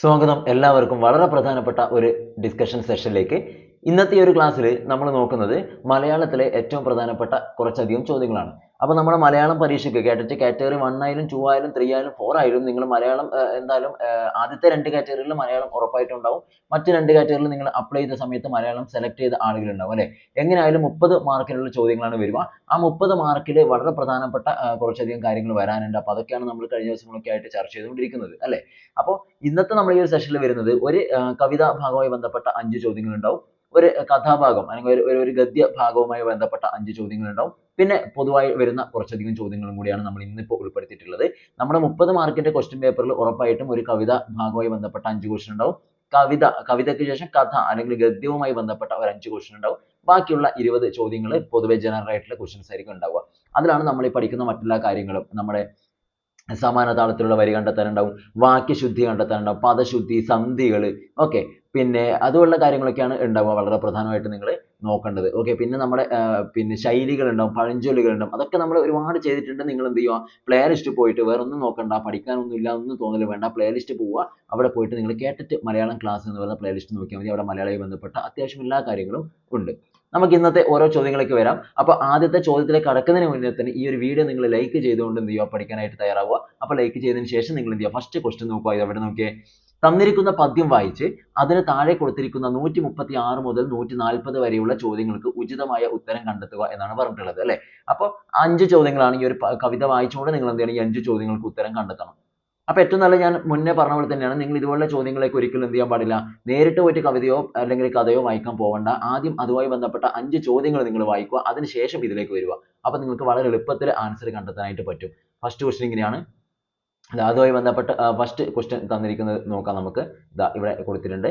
സ്വാഗതം എല്ലാവർക്കും വളരെ പ്രധാനപ്പെട്ട ഒരു ഡിസ്കഷൻ സെഷനിലേക്ക് ഇന്നത്തെ ഒരു ക്ലാസ്സിൽ നമ്മൾ നോക്കുന്നത് മലയാളത്തിലെ ഏറ്റവും പ്രധാനപ്പെട്ട കുറച്ചധികം ചോദ്യങ്ങളാണ്. അപ്പോൾ നമ്മുടെ മലയാളം പരീക്ഷയ്ക്ക് കേട്ടിട്ട് കാറ്റഗറി വൺ ആയാലും ടു ആയാലും ത്രീ ആയാലും ഫോർ ആയാലും നിങ്ങൾ മലയാളം എന്തായാലും ആദ്യത്തെ രണ്ട് കാറ്റഗറിയിൽ മലയാളം ഉറപ്പായിട്ട് ഉണ്ടാവും മറ്റ് രണ്ട് കാറ്റഗറിയിൽ നിങ്ങൾ അപ്ലൈ ചെയ്ത സമയത്ത് മലയാളം സെലക്ട് ചെയ്ത ആളുകളുണ്ടാവും അല്ലേ? എങ്ങനെയായാലും മുപ്പത് മാർക്കിനുള്ള ചോദ്യങ്ങളാണ് വരിക. ആ മുപ്പത് മാർക്കിൽ വളരെ പ്രധാനപ്പെട്ട കുറച്ചധികം കാര്യങ്ങൾ വരാനുണ്ട്. അപ്പോൾ അതൊക്കെയാണ് നമ്മൾ കഴിഞ്ഞ ദിവസങ്ങളൊക്കെ ആയിട്ട് ചർച്ച ചെയ്തുകൊണ്ടിരിക്കുന്നത് അല്ലേ? അപ്പോൾ ഇന്നത്തെ നമ്മൾ ഈ ഒരു സെഷനിൽ വരുന്നത് ഒരു കവിതാ ഭാഗവുമായി ബന്ധപ്പെട്ട അഞ്ച് ചോദ്യങ്ങൾ ഉണ്ടാവും ഒരു കഥാഭാഗം അല്ലെങ്കിൽ ഒരു- ഒരു ഗദ്യ ഭാഗവുമായി ബന്ധപ്പെട്ട അഞ്ച് ചോദ്യങ്ങളുണ്ടാവും. പിന്നെ പൊതുവായി വരുന്ന കുറച്ചധികം ചോദ്യങ്ങളും കൂടിയാണ് നമ്മൾ ഇന്നിപ്പോൾ ഉൾപ്പെടുത്തിയിട്ടുള്ളത്. നമ്മുടെ മുപ്പത് മാർക്കിന്റെ ക്വസ്റ്റ്യൻ പേപ്പറിൽ ഉറപ്പായിട്ടും ഒരു കവിത ഭാഗവുമായി ബന്ധപ്പെട്ട അഞ്ച് ക്വസ്റ്റ്യൻ ഉണ്ടാവും. കവിത കവിതയ്ക്ക് ശേഷം കഥ അല്ലെങ്കിൽ ഗദ്യവുമായി ബന്ധപ്പെട്ട ഒരു അഞ്ച് ക്വസ്റ്റ്യൻ ഉണ്ടാവും. ബാക്കിയുള്ള ഇരുപത് ചോദ്യങ്ങൾ പൊതുവെ ജനറൽ ആയിട്ടുള്ള ക്വസ്റ്റ്യൻസ് ആയിരിക്കും ഉണ്ടാവുക. അതിലാണ് നമ്മൾ ഈ പഠിക്കുന്ന മറ്റെല്ലാ കാര്യങ്ങളും. നമ്മുടെ സമാന താളത്തിലുള്ള വരി കണ്ടെത്താനുണ്ടാവും വാക്യശുദ്ധി കണ്ടെത്താനുണ്ടാവും പദശുദ്ധി സന്ധികൾ ഓക്കെ. പിന്നെ അതുപോലുള്ള കാര്യങ്ങളൊക്കെയാണ് ഉണ്ടാവുക. വളരെ പ്രധാനമായിട്ട് നിങ്ങൾ നോക്കേണ്ടത്. ഓക്കെ പിന്നെ നമ്മുടെ ആ, പിന്നെ പഴഞ്ചൊല്ലുകൾ ഉണ്ടാവും അതൊക്കെ നമ്മൾ ഒരുപാട് ചെയ്തിട്ടുണ്ട്. നിങ്ങൾ എന്ത് ചെയ്യുക പ്ലേ ലിസ്റ്റ് പോയിട്ട് വേറെ ഒന്നും നോക്കണ്ട പഠിക്കാനൊന്നും ഇല്ല എന്ന് തോന്നൽ വേണ്ട. പ്ലേ ലിസ്റ്റ് പോവുക. അവിടെ പോയിട്ട് നിങ്ങൾ കേട്ടിട്ട് മലയാളം ക്ലാസ് എന്ന് പറയുന്ന പ്ലേ ലിസ്റ്റ് നോക്കിയാൽ മതി. അവിടെ മലയാളവുമായി ബന്ധപ്പെട്ട അത്യാവശ്യം എല്ലാ കാര്യങ്ങളും ഉണ്ട്. നമുക്ക് ഇന്നത്തെ ഓരോ ചോദ്യങ്ങളൊക്കെ വരാം. അപ്പോൾ ആദ്യത്തെ ചോദ്യത്തിലേക്ക് കടക്കുന്നതിന് മുന്നേ തന്നെ ഈ ഒരു വീഡിയോ നിങ്ങൾ ലൈക്ക് ചെയ്തുകൊണ്ട് എന്ത് ചെയ്യുക പഠിക്കാനായിട്ട് തയ്യാറാവുക. അപ്പോൾ ലൈക്ക് ചെയ്തതിന് ശേഷം നിങ്ങൾ എന്ത് ചെയ്യുക ഫസ്റ്റ് ക്വസ്റ്റ്യൻ നോക്കുക. ഇത് അവിടെ നോക്കിയേ? തന്നിരിക്കുന്ന പദ്യം വായിച്ച് അതിന് താഴെ കൊടുത്തിരിക്കുന്ന നൂറ്റി മുപ്പത്തി ആറ് മുതൽ നൂറ്റി നാൽപ്പത് വരെയുള്ള ചോദ്യങ്ങൾക്ക് ഉചിതമായ ഉത്തരം കണ്ടെത്തുക എന്നാണ് പറഞ്ഞിട്ടുള്ളത് അല്ലേ? അപ്പോൾ അഞ്ച് ചോദ്യങ്ങളാണ് ഈ ഒരു കവിത വായിച്ചുകൊണ്ട് നിങ്ങൾ എന്ത് ചെയ്യണം? ഈ അഞ്ച് ചോദ്യങ്ങൾക്ക് ഉത്തരം കണ്ടെത്തണം. അപ്പോൾ ഏറ്റവും നല്ല ഞാൻ മുന്നേ പറഞ്ഞ പോലെ തന്നെയാണ് നിങ്ങൾ ഇതുപോലുള്ള ചോദ്യങ്ങളേക്ക് ഒരിക്കലും എന്ത് ചെയ്യാൻ പാടില്ല. നേരിട്ട് പോയിട്ട് കവിതയോ അല്ലെങ്കിൽ കഥയോ വായിക്കാൻ പോകണ്ട ആദ്യം അതുമായി ബന്ധപ്പെട്ട അഞ്ച് ചോദ്യങ്ങൾ നിങ്ങൾ വായിക്കുക. അതിനുശേഷം ഇതിലേക്ക് വരിക. അപ്പോൾ നിങ്ങൾക്ക് വളരെ എളുപ്പത്തിൽ ആൻസർ കണ്ടെത്താനായിട്ട് പറ്റും. ഫസ്റ്റ് ക്വസ്റ്റ്യൻ ഇങ്ങനെയാണ്. അതുമായി ബന്ധപ്പെട്ട് ഫസ്റ്റ് ക്വസ്റ്റ്യൻ തന്നിരിക്കുന്നത് നോക്കാം നമുക്ക്. ദാ ഇവിടെ കൊടുത്തിട്ടുണ്ട്.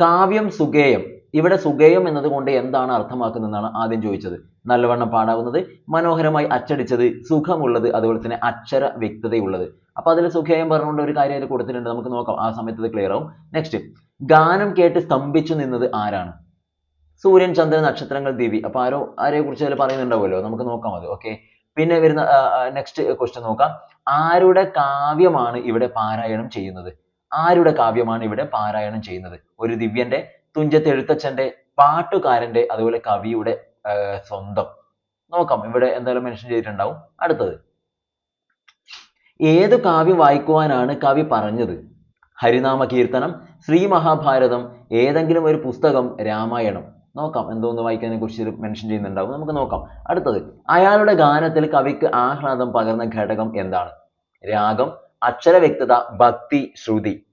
കാവ്യം സുഗേയം. ഇവിടെ സുഗേയം എന്നതുകൊണ്ട് എന്താണ് അർത്ഥമാക്കുന്നതെന്നാണ് ആദ്യം ചോദിച്ചത്. നല്ലവണ്ണം പാടാവുന്നത് മനോഹരമായി അച്ചടിച്ചത് സുഖമുള്ളത് അതുപോലെ തന്നെ അക്ഷര വ്യക്തതയുള്ളത്. അപ്പൊ അതിൽ സുഖേയം പറഞ്ഞുകൊണ്ട് ഒരു കാര്യം അതിൽ കൊടുത്തിട്ടുണ്ട്. നമുക്ക് നോക്കാം. ആ സമയത്ത് അത് ക്ലിയർ ആവും. നെക്സ്റ്റ് ഗാനം കേട്ട് സ്തംഭിച്ചു നിന്നത് ആരാണ്? സൂര്യൻ ചന്ദ്രൻ നക്ഷത്രങ്ങൾ ദിവി. അപ്പൊ ആരോ ആരെയെ കുറിച്ച് അതിൽ പറയുന്നുണ്ടാവുമല്ലോ. നമുക്ക് നോക്കാം അത്. ഓക്കെ പിന്നെ വരുന്ന നെക്സ്റ്റ് ക്വസ്റ്റ്യൻ നോക്കാം. ആരുടെ കാവ്യമാണ് ഇവിടെ പാരായണം ചെയ്യുന്നത്? ആരുടെ കാവ്യമാണ് ഇവിടെ പാരായണം ചെയ്യുന്നത്? ഒരു ദിവ്യന്റെ തുഞ്ചത്ത് എഴുത്തച്ഛന്റെ പാട്ടുകാരന്റെ അതുപോലെ കവിയുടെ സ്വന്തം. നോക്കാം ഇവിടെ എന്തായാലും മെൻഷൻ ചെയ്തിട്ടുണ്ടാവും. അടുത്തത്. ഏത് കാവ്യം വായിക്കുവാനാണ് കവി പറഞ്ഞത്? ഹരിനാമ കീർത്തനം ശ്രീ മഹാഭാരതം ഏതെങ്കിലും ഒരു പുസ്തകം രാമായണം. നോക്കാം. എന്തോന്ന് വായിക്കാനെ കുറിച്ച് മെൻഷൻ ചെയ്യുന്നുണ്ടാവും. നമുക്ക് നോക്കാം. അടുത്തത് അയാളുടെ ഗാനത്തിൽ കവിക്ക് ആഹ്ലാദം പകർന്ന ഘടകം എന്താണ്? രാഗം അക്ഷര വ്യക്തത ഭക്തി ശ്രുതി.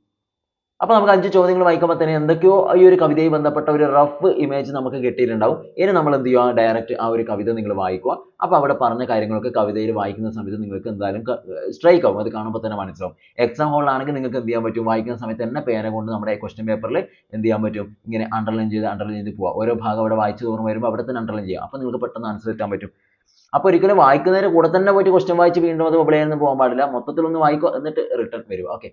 അപ്പൊ നമുക്ക് അഞ്ച് ചോദ്യങ്ങൾ വായിക്കുമ്പോൾ തന്നെ എന്തൊക്കെയോ ഈ ഒരു കവിതയെ ബന്ധപ്പെട്ട ഒരു റഫ് ഇമേജ് നമുക്ക് കിട്ടിയിട്ടുണ്ടാവും. ഇനി നമ്മൾ എന്ത് ചെയ്യുക ഡയറക്റ്റ് ആ ഒരു കവിത നിങ്ങൾ വായിക്കുക അപ്പൊ അവിടെ പറഞ്ഞ കാര്യങ്ങളൊക്കെ കവിതയിൽ വായിക്കുന്ന സമയത്ത് നിങ്ങൾക്ക് എന്തായാലും സ്ട്രൈക്ക് ആവും. അത് കാണുമ്പോൾ തന്നെ മനസ്സിലാവും. എക്സാം ഹോളിലാണെങ്കിൽ നിങ്ങൾക്ക് എന്ത് ചെയ്യാൻ പറ്റും? വായിക്കുന്ന സമയത്ത് തന്നെ പേന കൊണ്ട് നമ്മുടെ ക്വസ്റ്റ്യൻ പേപ്പറിൽ എന്ത് ചെയ്യാൻ പറ്റും? ഇങ്ങനെ അണ്ടർലൈൻ ചെയ്ത് അണ്ടർലൈൻ ചെയ്ത് പോവുക ഓരോ ഭാഗം അവിടെ വായിച്ചു തോറും വരുമ്പോൾ അവിടെ തന്നെ അണ്ടർലൈൻ ചെയ്യുക അപ്പൊ നിങ്ങൾക്ക് പെട്ടെന്ന് ആൻസർ കിട്ടാൻ പറ്റും. അപ്പൊ ഒരിക്കലും വായിക്കുന്നതിന് കൂടെ തന്നെ പോയിട്ട് ക്വസ്റ്റ്യൻ വായിച്ച് വീണ്ടും അത് ഒന്നും പോകാൻ പാടില്ല. മൊത്തത്തിൽ ഒന്ന് വായിക്കുക എന്നിട്ട് റിട്ടേൺ വരുക ഓക്കെ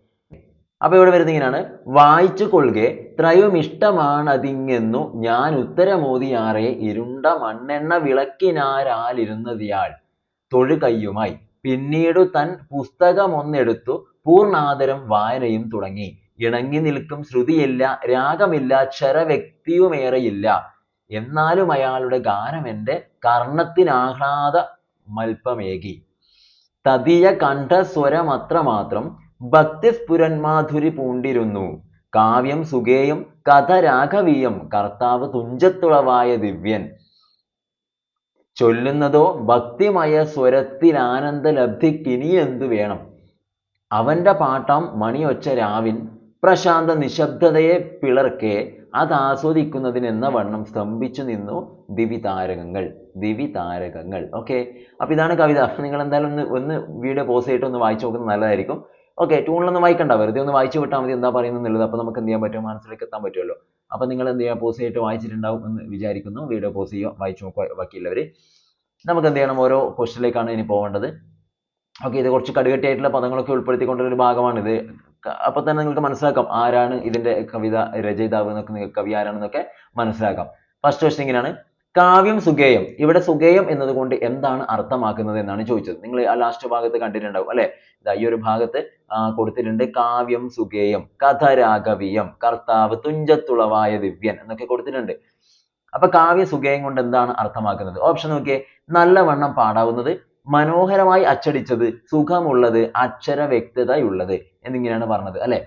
അപ്പൊ ഇവിടെ വരുന്നത് ഇങ്ങനെയാണ്. വായിച്ചു കൊள்കെ ത്രയും ഇഷ്ടമാണതിങ്ങെന്നു ഞാൻ ഉത്തരമോതിയാറെ ഇരുണ്ട മണ്ണെണ്ണ വിളക്കിനാരാലിരുന്നതിയാൾ തൊഴുകയ്യുമായി. പിന്നീടു തൻ പുസ്തകമൊന്നെടുത്തു പൂർണാദരം വായനയും തുടങ്ങി. ഇണങ്ങി നിൽക്കും ശ്രുതിയില്ല രാഗമില്ല ക്ഷരവ്യക്തിയുമേറെയില്ല. എന്നാലും അയാളുടെ ഗാനം എന്റെ കർണത്തിനാഹ്ലാദ മൽപ്പമേകി തതിയ കണ്ഠസ്വരമത്ര മാത്രം ഭക്തിസ്ഫുരന്മാധുരി പൂണ്ടിരുന്നു കാവ്യം സുഗേയം കഥ രാഘവീയം കർത്താവ് തുഞ്ചത്തുളവായ ദിവ്യൻ. ചൊല്ലുന്നതോ ഭക്തിമയ സ്വരത്തിൽ ആനന്ദ ലബ്ധിക്കിനി എന്തു വേണം? അവന്റെ പാട്ടം മണിയൊച്ച രാവിൻ പ്രശാന്ത നിശബ്ദതയെ പിളർക്കെ അത് ആസ്വദിക്കുന്നതിനെന്ന വണ്ണം സ്തംഭിച്ചു നിന്നു ദിവിതാരകങ്ങൾ ദിവിതാരകങ്ങൾ ഓക്കെ? അപ്പൊ ഇതാണ് കവിത. നിങ്ങൾ എന്തായാലും ഒന്ന് ഒന്ന് വീഡിയോ പോസ് ചെയ്തിട്ട് ഒന്ന് വായിച്ചു നോക്കുന്നത് നല്ലതായിരിക്കും. ഓക്കെ ട്യൂണിലൊന്നും വായിക്കണ്ട. വെറുതെ ഒന്ന് വായിച്ചു വിട്ടാൽ മതി എന്താ പറയുന്നത് എന്നുള്ളത്. അപ്പോൾ നമുക്ക് എന്ത് ചെയ്യാൻ പറ്റും? മനസ്സിലേക്ക് എത്താൻ പറ്റുമല്ലോ. അപ്പോൾ നിങ്ങൾ എന്ത് ചെയ്യുക? പോസ് ചെയ്തിട്ട് വായിച്ചിട്ടുണ്ടാവും എന്ന് വിചാരിക്കുന്നു. വീഡിയോ പോസ് ചെയ്യുക. വായിച്ചു നോക്കുക ബാക്കിയുള്ളവർ നമുക്ക് എന്ത് ചെയ്യണം? ഓരോ ക്വസ്റ്റിലേക്കാണ് ഇനി പോകേണ്ടത്. ഓക്കെ ഇത് കുറച്ച് കടുകട്ടിയായിട്ടുള്ള പദങ്ങളൊക്കെ ഉൾപ്പെടുത്തിക്കൊണ്ടുള്ള ഒരു ഭാഗമാണിത് ഇത്. അപ്പൊ തന്നെ നിങ്ങൾക്ക് മനസ്സിലാക്കാം ആരാണ് ഇതിന്റെ കവിത രചയിതാവ് എന്നൊക്കെ കവി ആരാണെന്നൊക്കെ മനസ്സിലാക്കാം. ഫസ്റ്റ് ക്വസ്റ്റ്യൻ ഇങ്ങനെയാണ്. കാവ്യം സുഗേയം ഇവിടെ സുഗേയം എന്നതുകൊണ്ട് എന്താണ് അർത്ഥമാക്കുന്നത് എന്നാണ് ചോദിച്ചത്. നിങ്ങൾ ആ ലാസ്റ്റ് ഭാഗത്ത് കണ്ടിട്ടുണ്ടാവും അല്ലെ? ഈ ഒരു ഭാഗത്ത് കൊടുത്തിട്ടുണ്ട് കാവ്യം സുഗേയം കഥ രാഘവീയം കർത്താവ് തുഞ്ചത്തുളവായ ദിവ്യൻ എന്നൊക്കെ കൊടുത്തിട്ടുണ്ട്. അപ്പൊ കാവ്യ സുഗേയം കൊണ്ട് എന്താണ് അർത്ഥമാക്കുന്നത്? ഓപ്ഷൻ നോക്കിയേ. നല്ലവണ്ണം പാടാവുന്നത് മനോഹരമായി അച്ചടിച്ചത് സുഖമുള്ളത് അക്ഷര വ്യക്തതയുള്ളത് എന്നിങ്ങനെയാണ് പറഞ്ഞത് അല്ലെ?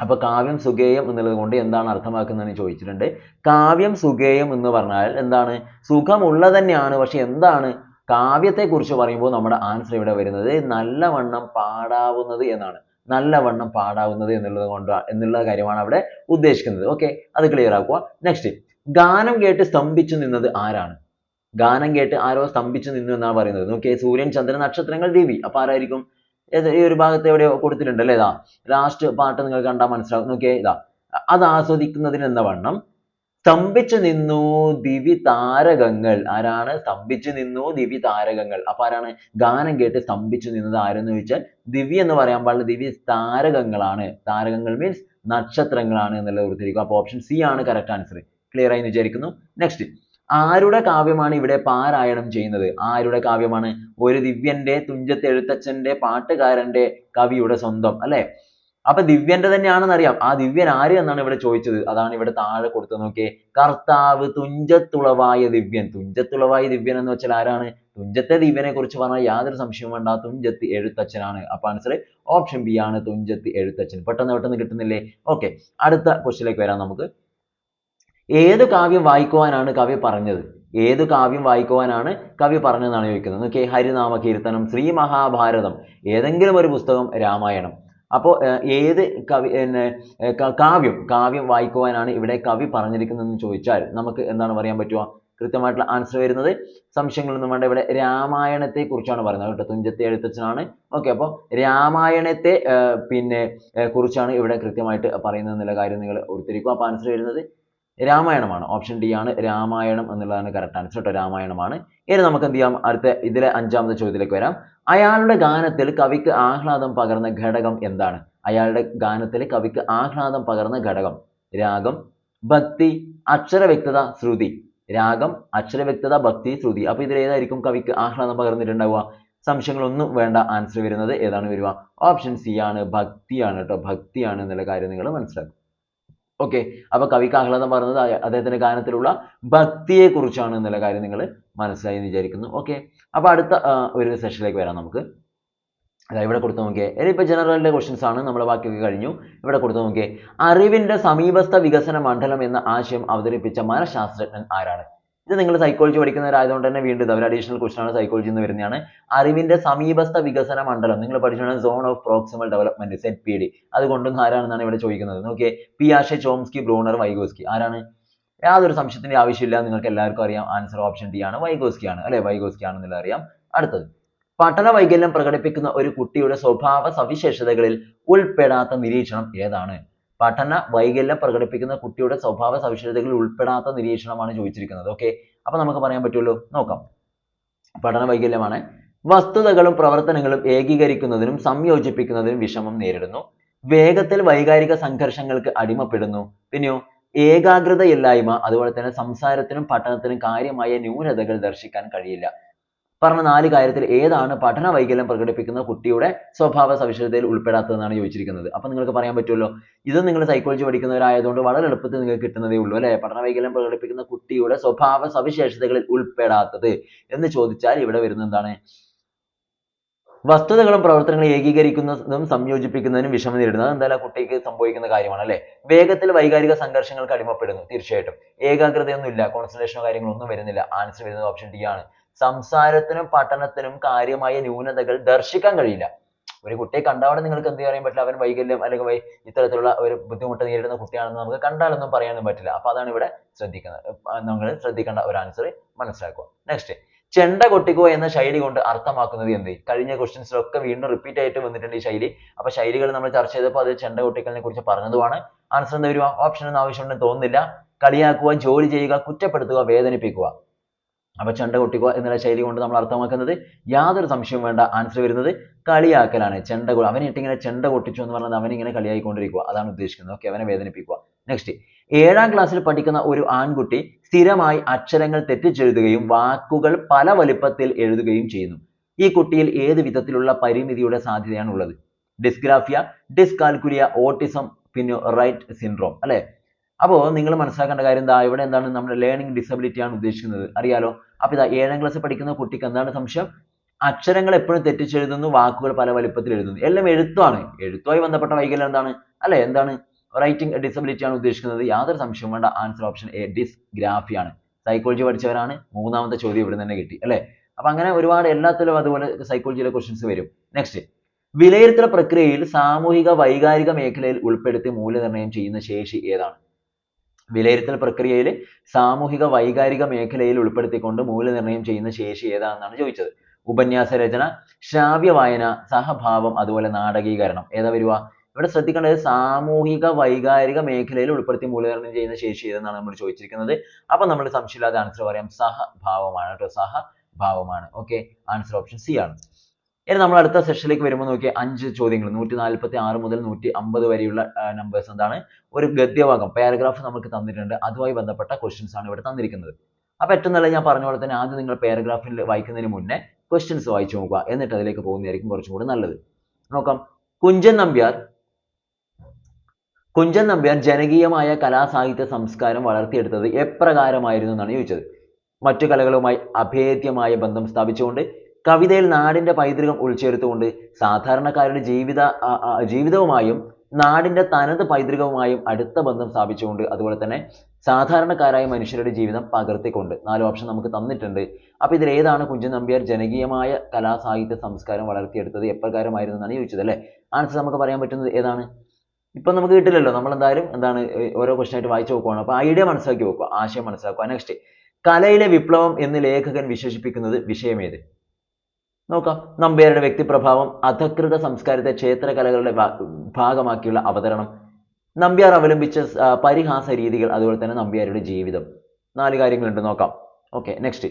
അപ്പൊ കാവ്യം സുഗേയം എന്നുള്ളത് കൊണ്ട് എന്താണ് അർത്ഥമാക്കുന്നതെന്ന് ചോദിച്ചിട്ടുണ്ട്. കാവ്യം സുഗേയം എന്ന് പറഞ്ഞാൽ എന്താണ്? സുഖമുള്ളത് തന്നെയാണ് പക്ഷെ എന്താണ്? കാവ്യത്തെക്കുറിച്ച് പറയുമ്പോൾ നമ്മുടെ ആൻസർ ഇവിടെ വരുന്നത് നല്ലവണ്ണം പാടാവുന്നത് എന്നാണ്. നല്ലവണ്ണം പാടാവുന്നത് എന്നുള്ളത് കൊണ്ട് എന്നുള്ള കാര്യമാണ് അവിടെ ഉദ്ദേശിക്കുന്നത്. ഓക്കെ അത് ക്ലിയർ ആക്കുക. നെക്സ്റ്റ് ഗാനം കേട്ട് സ്തംഭിച്ചു നിന്നത് ആരാണ്? ഗാനം കേട്ട് ആരോ സ്തംഭിച്ചു നിന്നു എന്നാണ് പറയുന്നത്. നോക്കിയേ സൂര്യൻ ചന്ദ്രൻ നക്ഷത്രങ്ങൾ ദേവി. അപ്പോൾ ആരായിരിക്കും? ഈ ഒരു ഭാഗത്ത് എവിടെയോ കൊടുത്തിട്ടുണ്ട് അല്ലേ? ഇതാ ലാസ്റ്റ് പാട്ട് നിങ്ങൾ കണ്ടാൽ മനസ്സിലാകും നോക്കിയേ ഇതാ അത് ആസ്വദിക്കുന്നതിന് എന്ന വണ്ണം? സ്തംഭിച്ചു നിന്നു ദിവി താരകങ്ങൾ. ആരാണ്? സ്തംഭിച്ചു നിന്നു ദിവി താരകങ്ങൾ. അപ്പൊ ആരാണ്? ഗാനം കേട്ട് സ്തംഭിച്ചു നിന്നത് ആരെന്ന് ചോദിച്ചാൽ ദിവി എന്ന് പറയാൻ പാടില്ല. ദിവി താരകങ്ങളാണ്. താരകങ്ങൾ മീൻസ് നക്ഷത്രങ്ങളാണ് എന്നുള്ളത് ഓർത്തിരിക്കുക. അപ്പൊ ഓപ്ഷൻ സി ആണ് correct answer. ക്ലിയർ ആയി എന്ന് വിചാരിക്കുന്നു. നെക്സ്റ്റ് ആരുടെ കാവ്യമാണ് ഇവിടെ പാരായണം ചെയ്യുന്നത്? ആരുടെ കാവ്യമാണ്? ഒരു ദിവ്യന്റെ തുഞ്ചത്തെഴുത്തച്ഛന്റെ പാട്ടുകാരന്റെ കവിയുടെ സ്വന്തം അല്ലേ? അപ്പൊ ദിവ്യന്റെ തന്നെയാണെന്ന് അറിയാം. ആ ദിവ്യൻ ആര് എന്നാണ് ഇവിടെ ചോദിച്ചത്? അതാണ് ഇവിടെ താഴെ കൊടുത്തത് നോക്കിയേ. കർത്താവ് തുഞ്ചത്തുളവായ ദിവ്യൻ. തുഞ്ചത്തുളവായ ദിവ്യൻ എന്ന് വെച്ചാൽ ആരാണ്? തുഞ്ചത്തെ ദിവ്യനെ കുറിച്ച് പറഞ്ഞാൽ യാതൊരു സംശയവും വേണ്ട. തുഞ്ചത്ത് എഴുത്തച്ഛനാണ്. അപ്പൊ ആൻസർ ഓപ്ഷൻ ബി ആണ് തുഞ്ചത്ത് എഴുത്തച്ഛൻ. പെട്ടെന്ന് പെട്ടെന്ന് കിട്ടുന്നില്ലേ? ഓക്കെ അടുത്ത ക്വസ്റ്റിലേക്ക് വരാം നമുക്ക്. ഏത് കാവ്യം വായിക്കുവാനാണ് കവി പറഞ്ഞത്? ഏത് കാവ്യം വായിക്കുവാനാണ് കവി പറഞ്ഞതെന്നാണ് ചോദിക്കുന്നത്. ഓക്കെ ഹരിനാമ കീർത്തനം ശ്രീ മഹാഭാരതം ഏതെങ്കിലും ഒരു പുസ്തകം രാമായണം. അപ്പോൾ ഏത് കവി കാവ്യം കാവ്യം വായിക്കുവാനാണ് ഇവിടെ കവി പറഞ്ഞിരിക്കുന്നതെന്ന് ചോദിച്ചാൽ നമുക്ക് എന്താണ് പറയാൻ പറ്റുക? കൃത്യമായിട്ടുള്ള ആൻസർ വരുന്നത് സംശയങ്ങളൊന്നും വേണ്ട. ഇവിടെ രാമായണത്തെ കുറിച്ചാണ് പറയുന്നത് കേട്ടോ. തുഞ്ചത്തെ എഴുത്തച്ഛനാണ്. ഓക്കെ അപ്പോൾ രാമായണത്തെ പിന്നെ കുറിച്ചാണ് ഇവിടെ കൃത്യമായിട്ട് പറയുന്നത് എന്നുള്ള കാര്യം നിങ്ങൾ ഓർത്തിരിക്കുക. അപ്പോൾ ആൻസർ വരുന്നത് രാമായണമാണ്. ഓപ്ഷൻ ഡി ആണ് രാമായണം എന്നുള്ളതാണ് കറക്റ്റ് ആൻസർ കേട്ടോ രാമായണമാണ്. ഇനി നമുക്ക് എന്ത് ചെയ്യാം? അടുത്ത ഇതിലെ അഞ്ചാമത്തെ ചോദ്യത്തിലേക്ക് വരാം. അയാളുടെ ഗാനത്തിൽ കവിക്ക് ആഹ്ലാദം പകർന്ന ഘടകം എന്താണ്? അയാളുടെ ഗാനത്തിൽ കവിക്ക് ആഹ്ലാദം പകർന്ന ഘടകം. രാഗം ഭക്തി അക്ഷര വ്യക്തത ശ്രുതി. രാഗം അക്ഷര വ്യക്തത ഭക്തി ശ്രുതി. അപ്പൊ ഇതിൽ ഏതായിരിക്കും കവിക്ക് ആഹ്ലാദം പകർന്നിട്ടുണ്ടാവുക? സംശയങ്ങളൊന്നും വേണ്ട ആൻസർ വരുന്നത് ഏതാണ് വരിക? ഓപ്ഷൻ സി ആണ് ഭക്തിയാണ് കേട്ടോ ഭക്തിയാണ് എന്നുള്ള കാര്യം നിങ്ങൾ മനസ്സിലാക്കും ഓക്കെ അപ്പൊ കവിക്ക് ആഹ്ലാദം പറഞ്ഞത് അയ- അദ്ദേഹത്തിന്റെ ഗാനത്തിലുള്ള ഭക്തിയെ കുറിച്ചാണ് എന്നുള്ള കാര്യം നിങ്ങൾ മനസ്സിലായി എന്ന് വിചാരിക്കുന്നു. ഓക്കെ അപ്പൊ അടുത്ത ഒരു സെഷനിലേക്ക് വരാം നമുക്ക്. അതാ ഇവിടെ കൊടുത്തു നോക്കിയേ. ഇനിയിപ്പോ ജനറലിന്റെ ക്വസ്റ്റ്യൻസ് ആണ്. നമ്മൾ ബാക്കിയൊക്കെ കഴിഞ്ഞു. ഇവിടെ കൊടുത്തു നോക്കിയേ. അറിവിന്റെ സമീപസ്ഥ വികസന മണ്ഡലം എന്ന ആശയം അവതരിപ്പിച്ച മനഃശാസ്ത്രജ്ഞൻ ആരാണ്? ഇത് നിങ്ങൾ സൈക്കോളജി പഠിക്കുന്നവരായതുകൊണ്ട് തന്നെ വീണ്ടും ഒരു അഡീഷണൽ ക്വസ്റ്റൻ ആണ് സൈക്കോളജി എന്ന് വരുന്നതാണ്. അറിവിന്റെ സമീപസ്ഥ വികസന മണ്ഡലം. നിങ്ങൾ പഠിച്ചിട്ടുണ്ട് zone of proximal development Z P D അതുകൊണ്ടും ആരാണെന്നാണ് ഇവിടെ ചോദിക്കുന്നത്. നോക്കിയേ പിയാഷെ ചോംസ്കി ബ്രൂണർ വൈഗോസ്കി. ആരാണ്? യാതൊരു സംശയത്തിന്റെ ആവശ്യമില്ല. നിങ്ങൾക്ക് എല്ലാവർക്കും അറിയാം. ആൻസർ ഓപ്ഷൻ ഡി ആണ്. വൈഗോസ്കി ആണ്. അല്ലെ? വൈഗോസ്കി ആണെന്നുള്ള അറിയാം. അടുത്തത്. പഠന വൈകല്യം പ്രകടിപ്പിക്കുന്ന ഒരു കുട്ടിയുടെ സ്വഭാവ സവിശേഷതകളിൽ ഉൾപ്പെടാത്ത നിരീക്ഷണം ഏതാണ്? പഠന വൈകല്യം പ്രകടിപ്പിക്കുന്ന കുട്ടിയുടെ സ്വഭാവ സവിശേഷതകളിൽ ഉൾപ്പെടാത്ത നിരീക്ഷണമാണ് ചോദിച്ചിരിക്കുന്നത്. ഓക്കെ അപ്പൊ നമുക്ക് പറയാൻ പറ്റുമല്ലോ നോക്കാം. പഠന വൈകല്യമാണ്. വസ്തുതകളും പ്രവർത്തനങ്ങളും ഏകീകരിക്കുന്നതിനും സംയോജിപ്പിക്കുന്നതിനും വിഷമം നേരിടുന്നു. വേഗത്തിൽ വൈകാരിക സംഘർഷങ്ങൾക്ക് അടിമപ്പെടുന്നു. പിന്നെയോ ഏകാഗ്രതയില്ലായ്മ അതുപോലെ തന്നെ സംസാരത്തിനും പഠനത്തിനും കാര്യമായ ന്യൂനതകൾ ദർശിക്കാൻ കഴിയില്ല. പറഞ്ഞ നാല് കാര്യത്തിൽ ഏതാണ് പഠന വൈകല്യം പ്രകടിപ്പിക്കുന്ന കുട്ടിയുടെ സ്വഭാവ സവിശേഷതയിൽ ഉൾപ്പെടാത്തതെന്നാണ് ചോദിച്ചിരിക്കുന്നത്. അപ്പൊ നിങ്ങൾക്ക് പറയാൻ പറ്റുമല്ലോ ഇത് നിങ്ങൾ സൈക്കോളജി പഠിക്കുന്നവരായതുകൊണ്ട് വളരെ എളുപ്പത്തിൽ നിങ്ങൾക്ക് കിട്ടുന്നതേ ഉള്ളൂ അല്ലേ? പഠന വൈകല്യം പ്രകടിപ്പിക്കുന്ന കുട്ടിയുടെ സ്വഭാവ സവിശേഷതകളിൽ ഉൾപ്പെടാത്തത് എന്ന് ചോദിച്ചാൽ ഇവിടെ വരുന്ന എന്താണ്? വസ്തുതകളും പ്രവർത്തനങ്ങളും ഏകീകരിക്കുന്നതും സംയോജിപ്പിക്കുന്നതിനും വിഷമം നേരിടുന്നത് എന്തായാലും കുട്ടിക്ക് സംഭവിക്കുന്ന കാര്യമാണ് അല്ലെ? വേഗത്തിൽ വൈകാരിക സംഘർഷങ്ങൾക്ക് അടിമപ്പെടുന്നു തീർച്ചയായിട്ടും. ഏകാഗ്രതയൊന്നുമില്ല കോൺസെൻട്രേഷനോ കാര്യങ്ങളോ ഒന്നും വരുന്നില്ല. ആൻസർ വരുന്നത് ഓപ്ഷൻ ഡി ആണ്. സംസാരത്തിനും പഠനത്തിനും കാര്യമായ ന്യൂനതകൾ ദർശിക്കാൻ കഴിയില്ല. ഒരു കുട്ടിയെ കണ്ടവിടെ നിങ്ങൾക്ക് എന്ത് പറയാൻ പറ്റില്ല? അവൻ വൈകല്യം അല്ലെങ്കിൽ വൈ ഇത്തരത്തിലുള്ള ഒരു ബുദ്ധിമുട്ട് നേരിടുന്ന കുട്ടിയാണെന്ന് നമുക്ക് കണ്ടാലൊന്നും പറയാനും പറ്റില്ല. അപ്പൊ അതാണ് ഇവിടെ ശ്രദ്ധിക്കുന്നത്. നമ്മൾ ശ്രദ്ധിക്കേണ്ട ഒരു ആൻസർ മനസ്സിലാക്കുക. നെക്സ്റ്റ് ചെണ്ട കൊട്ടിക്കുക എന്ന ശൈലി കൊണ്ട് അർത്ഥമാക്കുന്നത് എന്ത്? കഴിഞ്ഞ ക്വസ്റ്റ്യൻസിലൊക്കെ വീണ്ടും റിപ്പീറ്റ് ആയിട്ട് വന്നിട്ടുണ്ട് ഈ ശൈലി. അപ്പൊ ശൈലികൾ നമ്മൾ ചർച്ച ചെയ്തപ്പോൾ അത് ചെണ്ട കൊട്ടിക്കലിനെ കുറിച്ച് പറഞ്ഞതുമാണ്. ആൻസർ എന്താ വരിക? ഓപ്ഷൻ ഒന്നും ആവശ്യമുണ്ടെന്ന് തോന്നുന്നില്ല. കളിയാക്കുക ജോലി ചെയ്യുക കുറ്റപ്പെടുത്തുക വേദനിപ്പിക്കുക. അപ്പൊ ചെണ്ട കൊട്ടിക്കുക എന്നുള്ള ശൈലി കൊണ്ട് നമ്മൾ അർത്ഥമാക്കുന്നത് യാതൊരു സംശയവും വേണ്ട. ആൻസർ വരുന്നത് കളിയാക്കലാണ്. ചെണ്ട കൊ- ഇങ്ങനെ ചെണ്ട കൊട്ടിച്ചു എന്ന് പറഞ്ഞാൽ അവനിങ്ങനെ കളിയായിക്കൊണ്ടിരിക്കുക അതാണ് ഉദ്ദേശിക്കുന്നത്. ഓക്കെ അവനെ വേദനിപ്പിക്കുക നെക്സ്റ്റ് ഏഴാം ക്ലാസ്സിൽ പഠിക്കുന്ന ഒരു ആൺകുട്ടി സ്ഥിരമായി അക്ഷരങ്ങൾ തെറ്റിച്ചെഴുതുകയും വാക്കുകൾ പല വലിപ്പത്തിൽ എഴുതുകയും ചെയ്യുന്നു. ഈ കുട്ടിയിൽ ഏത് വിധത്തിലുള്ള പരിമിതിയുടെ സാധ്യതയാണ് ഉള്ളത് ഡിസ്ഗ്രാഫിയ ഡിസ്കാൽക്കുലിയ ഓട്ടിസം പിന്നെ റൈറ്റ് സിൻഡ്രോം അല്ലെ? അപ്പോൾ നിങ്ങൾ മനസ്സിലാക്കേണ്ട കാര്യം എന്താ? ഇവിടെ എന്താണ് നമ്മുടെ ലേണിംഗ് ഡിസബിലിറ്റി ആണ് ഉദ്ദേശിക്കുന്നത്. അറിയാലോ? അപ്പൊ ഇതാ ഏഴാം ക്ലാസ്സിൽ പഠിക്കുന്ന കുട്ടിക്ക് എന്താണ് സംശയം? അക്ഷരങ്ങൾ എപ്പോഴും തെറ്റിച്ചെഴുതുന്നു വാക്കുകൾ പല വലിപ്പത്തിൽ എഴുതുന്നു. എല്ലാം എഴുത്താണ്. എഴുത്തുമായി ബന്ധപ്പെട്ട വൈകല്യം എന്താണ്? അല്ലെ? എന്താണ്? റൈറ്റിംഗ് ഡിസബിലിറ്റി ആണ് ഉദ്ദേശിക്കുന്നത്. യാതൊരു സംശയവും വേണ്ട. ആൻസർ ഓപ്ഷൻ എ ഡിസ്ഗ്രാഫി ആണ്. സൈക്കോളജി പഠിച്ചവരാണ്. മൂന്നാമത്തെ ചോദ്യം ഇവിടെ തന്നെ കിട്ടി. അല്ലെ? അപ്പൊ അങ്ങനെ ഒരുപാട് എല്ലാത്തിലും അതുപോലെ സൈക്കോളജിയിലെ ക്വസ്റ്റ്യൻസ് വരും. നെക്സ്റ്റ് വിലയിരുത്തൽ പ്രക്രിയയിൽ സാമൂഹിക വൈകാരിക മേഖലയിൽ ഉൾപ്പെടുത്തി മൂല്യനിർണയം ചെയ്യുന്ന ശേഷി ഏതാണ്? വിലയിരുത്തൽ പ്രക്രിയയിൽ സാമൂഹിക വൈകാരിക മേഖലയിൽ ഉൾപ്പെടുത്തിക്കൊണ്ട് മൂല്യനിർണയം ചെയ്യുന്ന ശേഷി ഏതാണെന്നാണ് ചോദിച്ചത്. ഉപന്യാസ രചന ശ്രാവ്യ വായന സഹഭാവം അതുപോലെ നാടകീകരണം. ഏതാ വരുക? ഇവിടെ ശ്രദ്ധിക്കേണ്ടത് സാമൂഹിക വൈകാരിക മേഖലയിൽ ഉൾപ്പെടുത്തി മൂല്യനിർണയം ചെയ്യുന്ന ശേഷി ഏതെന്നാണ് നമ്മൾ ചോദിച്ചിരിക്കുന്നത്. അപ്പൊ നമ്മൾ സംശയമില്ലാതെ ആൻസർ പറയാം. സഹഭാവമാണ് കേട്ടോ. സഹഭാവമാണ്. ഓക്കെ ആൻസർ ഓപ്ഷൻ സി ആണ്. ഇനി നമ്മൾ അടുത്ത സെഷനിലേക്ക് വരുമ്പോൾ നോക്കിയ അഞ്ച് ചോദ്യങ്ങൾ നൂറ്റി നാൽപ്പത്തി ആറ് മുതൽ നൂറ്റി അമ്പത് വരെയുള്ള നമ്പേഴ്സ് എന്താണ്? ഒരു ഗദ്യഭാഗം പാരഗ്രാഫ് നമുക്ക് തന്നിട്ടുണ്ട്. അതുമായി ബന്ധപ്പെട്ട ക്വസ്റ്റ്യൻസ് ആണ് ഇവിടെ തന്നിരിക്കുന്നത്. അപ്പൊ ഏറ്റവും നല്ല ഞാൻ പറഞ്ഞ പോലെ തന്നെ ആദ്യം നിങ്ങൾ പാരഗ്രാഫിൽ വായിക്കുന്നതിന് മുന്നേ ക്വസ്റ്റ്യൻസ് വായിച്ചു നോക്കുക. എന്നിട്ട് അതിലേക്ക് പോകുന്നതായിരിക്കും കുറച്ചും കൂടി നല്ലത്. നോക്കാം. കുഞ്ചൻ നമ്പ്യാർ കുഞ്ചൻ നമ്പ്യാർ ജനകീയമായ കലാസാഹിത്യ സംസ്കാരം വളർത്തിയെടുത്തത് എപ്രകാരമായിരുന്നു എന്നാണ് ചോദിച്ചത്. മറ്റു കലകളുമായി അഭേദ്യമായ ബന്ധം സ്ഥാപിച്ചുകൊണ്ട് കവിതയിൽ നാടിന്റെ പൈതൃകം ഉൾച്ചേർത്തുകൊണ്ട് സാധാരണക്കാരുടെ ജീവിത ജീവിതവുമായും നാടിന്റെ തനത് പൈതൃകവുമായും അടുത്ത ബന്ധം സ്ഥാപിച്ചുകൊണ്ട് അതുപോലെ തന്നെ സാധാരണക്കാരായ മനുഷ്യരുടെ ജീവിതം പകർത്തിക്കൊണ്ട് നാല് ഓപ്ഷൻ നമുക്ക് തന്നിട്ടുണ്ട്. അപ്പോൾ ഇതിലേതാണ് കുഞ്ചൻ നമ്പ്യാർ ജനകീയമായ കലാസാഹിത്യ സംസ്കാരം വളർത്തിയെടുത്തത്? എപ്രകാരമായിരുന്നു എന്നാണ് ചോദിച്ചത് അല്ലേ? ആൻസർ നമുക്ക് പറയാൻ പറ്റുന്നത് ഏതാണ്? ഇപ്പം നമുക്ക് കിട്ടില്ലല്ലോ. നമ്മൾ എന്തായാലും എന്താണ് ഓരോ ക്വസ്റ്റൻ ആയിട്ട് വായിച്ചു നോക്കുവാണ്. അപ്പോൾ ഐഡിയ മനസ്സിലാക്കി നോക്കുക ആശയം മനസ്സിലാക്കുക. നെക്സ്റ്റ് കലയിലെ വിപ്ലവം എന്ന് ലേഖകൻ വിശേഷിപ്പിക്കുന്നത് വിഷയമേത് നോക്കാം നമ്പ്യാരുടെ വ്യക്തിപ്രഭാവം അധകൃത സംസ്കാരത്തെ ക്ഷേത്രകലകളുടെ ഭാഗമാക്കിയുള്ള അവതരണം നമ്പ്യാർ അവലംബിച്ച പരിഹാസ രീതികൾ അതുപോലെ തന്നെ നമ്പ്യാരുടെ ജീവിതം. നാല് കാര്യങ്ങളുണ്ട് നോക്കാം. Okay next.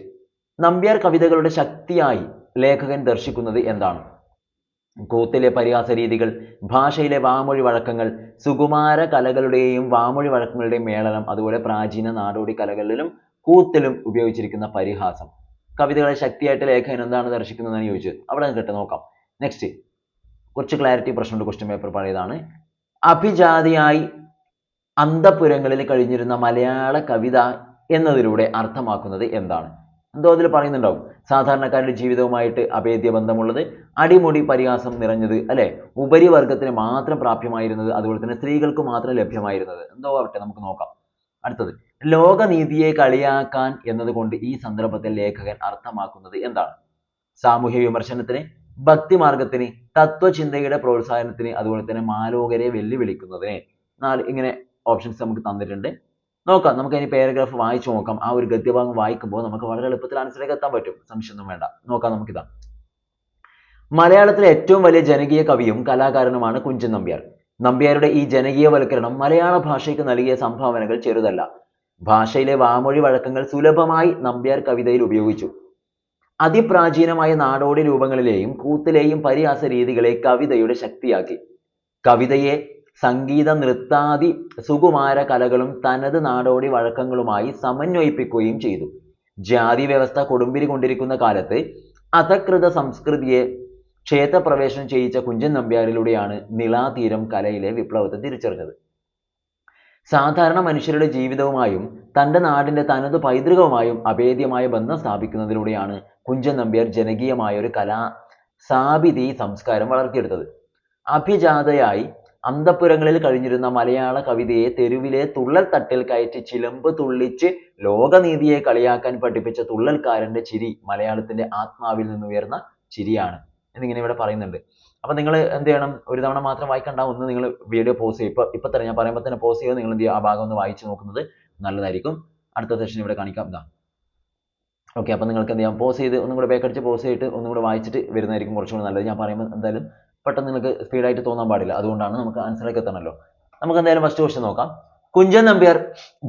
നമ്പ്യാർ കവിതകളുടെ ശക്തിയായി ലേഖകൻ ദർശിക്കുന്നത് എന്താണ്? കൂത്തിലെ പരിഹാസ രീതികൾ ഭാഷയിലെ വാമൊഴി വഴക്കങ്ങൾ സുകുമാര കലകളുടെയും വാമൊഴി വഴക്കങ്ങളുടെയും മേളനം അതുപോലെ പ്രാചീന നാടോടി കലകളിലും കൂത്തിലും ഉപയോഗിച്ചിരിക്കുന്ന പരിഹാസം. കവിതകളെ ശക്തിയായിട്ട് ലേഖകൻ എന്താണ് ദർശിക്കുന്നതെന്ന് ചോദിച്ചത്. അവിടെ നിൽക്കട്ടെ നോക്കാം. നെക്സ്റ്റ് കുറച്ച് ക്ലാരിറ്റി പ്രശ്നമുണ്ട് ക്വസ്റ്റ്യൻ പേപ്പർ പഴയതാണ് അഭിജാതിയായി അന്തപുരങ്ങളിൽ കഴിഞ്ഞിരുന്ന മലയാള കവിത എന്നതിലൂടെ അർത്ഥമാക്കുന്നത് എന്താണ്? എന്തോ അതിൽ പറയുന്നുണ്ടാവും. സാധാരണക്കാരുടെ ജീവിതവുമായിട്ട് അഭേദ്യ ബന്ധമുള്ളത് അടിമുടി പരിഹാസം നിറഞ്ഞത് അല്ലെ? ഉപരിവർഗത്തിന് മാത്രം പ്രാപ്യമായിരുന്നത് അതുപോലെ തന്നെ സ്ത്രീകൾക്ക് മാത്രം ലഭ്യമായിരുന്നത്. എന്തോ ആവട്ടെ നമുക്ക് നോക്കാം. അടുത്തത്. ലോകനീതിയെ കളിയാക്കാൻ എന്നതുകൊണ്ട് ഈ സന്ദർഭത്തിൽ ലേഖകൻ അർത്ഥമാക്കുന്നത് എന്താണ്? സാമൂഹ്യ വിമർശനത്തിന് ഭക്തിമാർഗത്തിന് തത്വചിന്തയുടെ പ്രോത്സാഹനത്തിന് അതുപോലെ തന്നെ മാലോകരെ വെല്ലുവിളിക്കുന്നതിന്. നാല് ഇങ്ങനെ ഓപ്ഷൻസ് നമുക്ക് തന്നിട്ടുണ്ട്. നോക്കാം നമുക്ക് ഇനി പാരഗ്രാഫ് വായിച്ചു നോക്കാം. ആ ഒരു ഗദ്യഭാഗം വായിക്കുമ്പോൾ നമുക്ക് വളരെ എളുപ്പത്തിൽ ആൻസറിലേക്ക് എത്താൻ പറ്റും. സംശയമൊന്നും വേണ്ട. നോക്കാം നമുക്കിതാ. മലയാളത്തിലെ ഏറ്റവും വലിയ ജനകീയ കവിയും കലാകാരനുമാണ് കുഞ്ചൻ നമ്പ്യാർ. നമ്പ്യാരുടെ ഈ ജനകീയവൽക്കരണം മലയാള ഭാഷയ്ക്ക് നൽകിയ സംഭാവനകൾ ചെറുതല്ല. ഭാഷയിലെ വാമൊഴി വഴക്കങ്ങൾ സുലഭമായി നമ്പ്യാർ കവിതയിൽ ഉപയോഗിച്ചു. അതിപ്രാചീനമായ നാടോടി രൂപങ്ങളിലെയും കൂത്തിലെയും പരിഹാസ രീതികളെ കവിതയുടെ ശക്തിയാക്കി. കവിതയെ സംഗീത നൃത്താദി സുകുമാര കലകളും തനത് നാടോടി വഴക്കങ്ങളുമായി സമന്വയിപ്പിക്കുകയും ചെയ്തു. ജാതി വ്യവസ്ഥ കൊടുമ്പിരി കൊണ്ടിരിക്കുന്ന കാലത്ത് അധകൃത സംസ്കൃതിയെ ക്ഷേത്രപ്രവേശം ചെയ്യിച്ച കുഞ്ചൻ നമ്പ്യാരിലൂടെയാണ് നിളാതീരം കലയിലെ വിപ്ലവത്തെ തിരിച്ചറിഞ്ഞത്. സാധാരണ മനുഷ്യരുടെ ജീവിതവുമായും തന്റെ നാടിന്റെ തനത് പൈതൃകവുമായും അഭേദ്യമായ ബന്ധം സ്ഥാപിക്കുന്നതിലൂടെയാണ് കുഞ്ചൻ നമ്പ്യാർ ജനകീയമായ ഒരു കലാ സാബിതി സംസ്കാരം വളർത്തിയെടുത്തത്. അഭിജാതയായി അന്തഃപുരങ്ങളിൽ കഴിഞ്ഞിരുന്ന മലയാള കവിതയെ തെരുവിലെ തുള്ളൽ തട്ടിൽ കയറ്റി ചിലമ്പ് തുള്ളിച്ച് ലോകനീതിയെ കളിയാക്കാൻ പഠിപ്പിച്ച തുള്ളൽക്കാരന്റെ ചിരി മലയാളത്തിന്റെ ആത്മാവിൽ നിന്നുയർന്ന ചിരിയാണ്. എന്നിങ്ങനെ ഇവിടെ പറയുന്നുണ്ട്. അപ്പൊ നിങ്ങൾ എന്ത് ചെയ്യണം? ഒരു തവണ മാത്രം വായിക്കണ്ട ഒന്ന് നിങ്ങൾ വീഡിയോ പോസ് ചെയ്യും ഇപ്പൊ ഇപ്പൊ തന്നെ ഞാൻ പറയുമ്പോൾ തന്നെ പോസ് ചെയ്ത് നിങ്ങൾ എന്ത് ആ ഭാഗം ഒന്ന് വായിച്ചു നോക്കുന്നത് നല്ലതായിരിക്കും. അടുത്ത സെഷൻ ഇവിടെ കാണിക്കാം. ഇതാ ഓക്കെ അപ്പൊ നിങ്ങൾക്ക് എന്ത് ചെയ്യാം? പോസ് ചെയ്ത് ഒന്നും കൂടെ അടിച്ച് പോസ് ചെയ്തിട്ട് ഒന്നും കൂടെ വായിച്ചിട്ട് വരുന്നതായിരിക്കും കുറച്ചുകൂടി നല്ലത്. ഞാൻ പറയുമ്പോൾ എന്തായാലും പെട്ടെന്ന് നിങ്ങൾക്ക് സ്പീഡായിട്ട് തോന്നാൻ പാടില്ല. അതുകൊണ്ടാണ് നമുക്ക് ആൻസറൊക്കെ എത്തണമല്ലോ നമുക്ക് എന്തായാലും ഫസ്റ്റ് ക്വസ്റ്റ്യൻ നോക്കാം. കുഞ്ചൻ നമ്പ്യാർ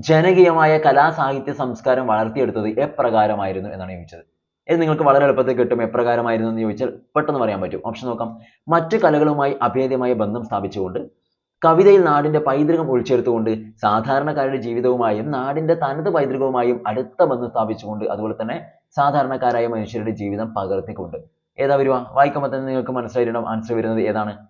ജനകീയമായ കലാസാഹിത്യ സംസ്കാരം വളർത്തിയെടുത്തത് എപ്രകാരമായിരുന്നു എന്നാണ് ചോദിച്ചത്. ഇത് നിങ്ങൾക്ക് വളരെ എളുപ്പത്തിൽ കിട്ടും. എപ്രകാരമായിരുന്നു എന്ന് ചോദിച്ചാൽ പെട്ടെന്ന് പറയാൻ പറ്റും. ഓപ്ഷൻ നോക്കാം. മറ്റു കലകളുമായി അഭേദ്യമായ ബന്ധം സ്ഥാപിച്ചുകൊണ്ട് കവിതയിൽ നാടിന്റെ പൈതൃകം ഉൾച്ചേർത്തുകൊണ്ട് സാധാരണക്കാരുടെ ജീവിതവുമായും നാടിന്റെ തനത് പൈതൃകവുമായും അടുത്ത ബന്ധം സ്ഥാപിച്ചുകൊണ്ട് അതുപോലെ തന്നെ സാധാരണക്കാരായ മനുഷ്യരുടെ ജീവിതം പകർത്തിക്കൊണ്ട്. ഏതാ വരുക വായിക്കുമ്പോൾ തന്നെ നിങ്ങൾക്ക് മനസ്സിലായിട്ടുണ്ടാവും ആൻസർ വരുന്നത് ഏതാണ്?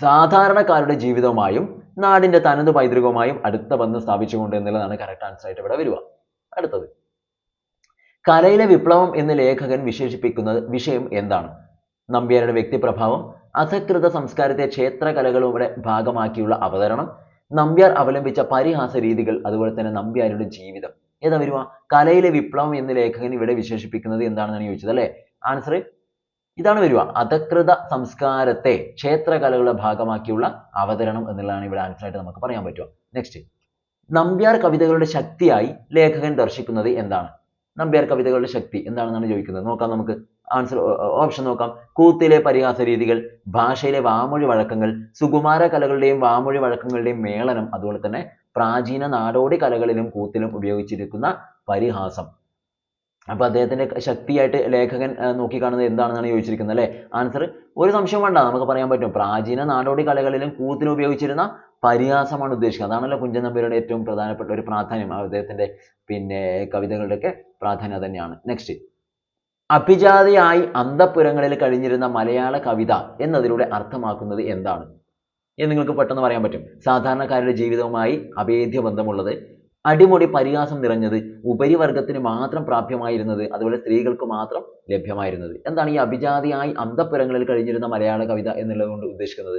സാധാരണക്കാരുടെ ജീവിതവുമായും നാടിന്റെ തനത് പൈതൃകവുമായും അടുത്ത ബന്ധം സ്ഥാപിച്ചുകൊണ്ട് എന്നുള്ളതാണ് കറക്റ്റ് ആൻസർ ആയിട്ട് ഇവിടെ വരിക അടുത്തത്. കലയിലെ വിപ്ലവം എന്ന് ലേഖകൻ വിശേഷിപ്പിക്കുന്ന വിഷയം എന്താണ്? നമ്പ്യാരുടെ വ്യക്തിപ്രഭാവം അസകൃത സംസ്കാരത്തെ ക്ഷേത്രകലകളുടെ ഭാഗമാക്കിയുള്ള അവതരണം നമ്പ്യാർ അവലംബിച്ച പരിഹാസ രീതികൾ അതുപോലെ തന്നെ നമ്പ്യാരുടെ ജീവിതം. ഏതാ വരുക കലയിലെ വിപ്ലവം എന്ന് ലേഖകൻ ഇവിടെ വിശേഷിപ്പിക്കുന്നത് എന്താണെന്നാണ് ചോദിച്ചത് അല്ലേ? ആൻസർ ഇതാണ് വരിക അധകൃത സംസ്കാരത്തെ ക്ഷേത്രകലകളുടെ ഭാഗമാക്കിയുള്ള അവതരണം എന്നുള്ളതാണ് ഇവിടെ ആൻസർ ആയിട്ട് നമുക്ക് പറയാൻ പറ്റുക. നെക്സ്റ്റ് നമ്പ്യാർ കവിതകളുടെ ശക്തിയായി ലേഖകൻ ദർശിക്കുന്നത് എന്താണ്? നമ്പ്യാർ കവിതകളുടെ ശക്തി എന്താണെന്നാണ് ചോദിക്കുന്നത്? നോക്കാം നമുക്ക്. ആൻസർ ഓപ്ഷൻ നോക്കാം. കൂത്തിലെ പരിഹാസ രീതികൾ ഭാഷയിലെ വാമൊഴി വഴക്കങ്ങൾ സുകുമാര കലകളുടെയും വാമൊഴി വഴക്കങ്ങളുടെയും മേളനം അതുപോലെ തന്നെ പ്രാചീന നാടോടി കലകളിലും കൂത്തിലും ഉപയോഗിച്ചിരിക്കുന്ന പരിഹാസം. അപ്പൊ അദ്ദേഹത്തിന്റെ ശക്തിയായിട്ട് ലേഖകൻ നോക്കി നോക്കിക്കാണുന്നത് എന്താണെന്നാണ് ചോദിച്ചിരിക്കുന്നത് അല്ലേ? ആൻസർ ഒരു സംശയം വേണ്ട നമുക്ക് പറയാൻ പറ്റും. പ്രാചീന നാടോടി കലകളിലും കൂത്തിനും ഉപയോഗിച്ചിരുന്ന പരിഹാസമാണ് ഉദ്ദേശിക്കുന്നത്. അതാണല്ലോ കുഞ്ചൻ നമ്പ്യാരുടെ ഏറ്റവും പ്രധാനപ്പെട്ട ഒരു പ്രാധാന്യം. അദ്ദേഹത്തിന്റെ പിന്നെ കവിതകളുടെയൊക്കെ പ്രാധാന്യം തന്നെയാണ്. നെക്സ്റ്റ് അഭിജാതിയായി അന്തപുരങ്ങളിൽ കഴിഞ്ഞിരുന്ന മലയാള കവിത എന്നതിലൂടെ അർത്ഥമാക്കുന്നത് എന്താണ്? എന്ന് നിങ്ങൾക്ക് പെട്ടെന്ന് പറയാൻ പറ്റും. സാധാരണക്കാരുടെ ജീവിതവുമായി അഭേദ്യ ബന്ധമുള്ളത് അടിമുടി പരിഹാസം നിറഞ്ഞത് ഉപരിവർഗത്തിന് മാത്രം പ്രാപ്യമായിരുന്നത് അതുപോലെ സ്ത്രീകൾക്ക് മാത്രം ലഭ്യമായിരുന്നത്. എന്താണ് ഈ അഭിജാതിയായി അന്തപ്പുരങ്ങളിൽ കഴിഞ്ഞിരുന്ന മലയാള കവിത എന്നുള്ളത് കൊണ്ട് ഉദ്ദേശിക്കുന്നത്?